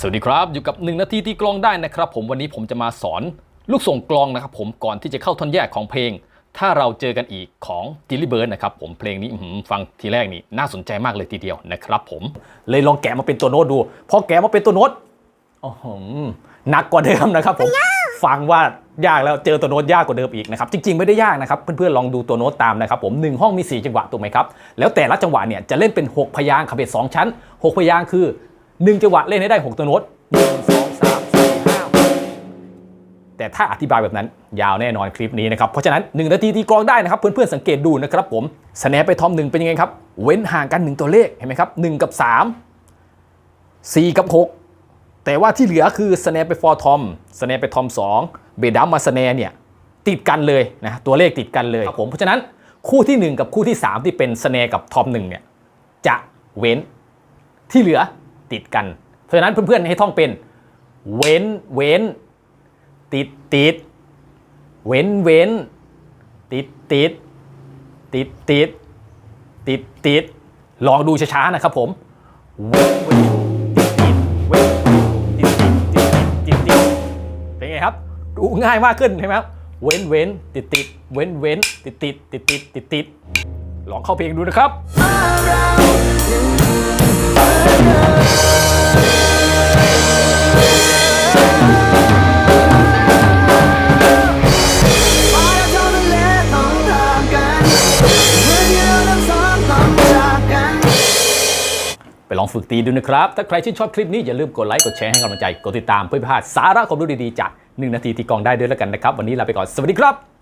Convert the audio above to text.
สวัสดีครับ อยู่กับ 1 นาทีที่กลองได้นะครับ ผมวันนี้ผมจะมาสอนลูกส่งกลองนะครับ ผมก่อนที่จะเข้าท่อนแยกของเพลง ถ้าเราเจอกันอีกของดิลิเบิร์ดนะครับผมเพลงนี้ฟังทีแรกนี่น่าสนใจมากเลยทีเดียวนะครับ ผมเลยลองแกะมาเป็นตัวโน้ตดูพอแกะมาเป็นตัวโน้ตอ้โหนักกว่าเดิมนะครับ ผมฟังว่ายากแล้วเจอตัวโน้ตยากกว่าเดิมอีกนะครับจริงๆไม่ได้ยากนะครับเพื่อนๆลองดูตัวโน้ตตามนะครับผมหนึ่งห้องมี 4 จังหวะถูกไหมครับแล้วแต่ละจังหวะเนี่ยจะเล่นเป็น 6 พยางค์คาเบสสองชั้น 6 พยางค์คือ 1จังหวะเล่นให้ได้ 6 ตัวโน้ตหนึ่งสองสามสี่ห้าหกแต่ถ้าอธิบายแบบนั้นยาวแน่นอนคลิปนี้นะครับ เพราะฉะนั้น 1 นาทีตีกลองได้นะครับ เพื่อนๆสังเกตดูนะครับผมสแนปไปทอมหนึ่งเป็นยังไงครับ เว้นห่างกัน 1 ตัวเลขเห็นไหมครับ1กับ 3 4 กับ 6 แต่ว่าที่เหลือคือสแนปไปฟอร์ทอมสแนปไปทอม2เบดัมมาสแนเนี่ยติดกันเลยนะตัวเลขติดกันเลยครับผมเพราะฉะนั้นคู่ทีหนึ่1 กับคู่ที่ 3 ที่เป็นสแนกับทอม1เนี่ยจะเว้นที่เหลือ ติดกัน เพราะฉะนั้นเพื่อนๆให้ท่องเป็น เว้นเว้น ติดติด เว้นเว้น ติดติด ติดติด ติดติด ลองดูช้าๆนะครับผม เว้นเว้นติดติด เว้นติดติดติดติดติดเป็นไงครับดูง่ายมากขึ้นใช่ไหมครับเว้นเว้น ติดติด เว้นเว้น ติดติด ติดติด ติดติด ลองเข้าเพลงดูนะครับ ลองฝึกตีดูนะครับ ถ้าใครชื่นชอบคลิปนี้อย่าลืมกดไลค์ กดแชร์ให้กำลังใจ กดติดตามเพื่อไม่พลาดสาระความรู้ดีๆจาก 1 นาทีที่กองได้ด้วยแล้วกันนะครับ วันนี้ลาไปก่อน สวัสดีครับ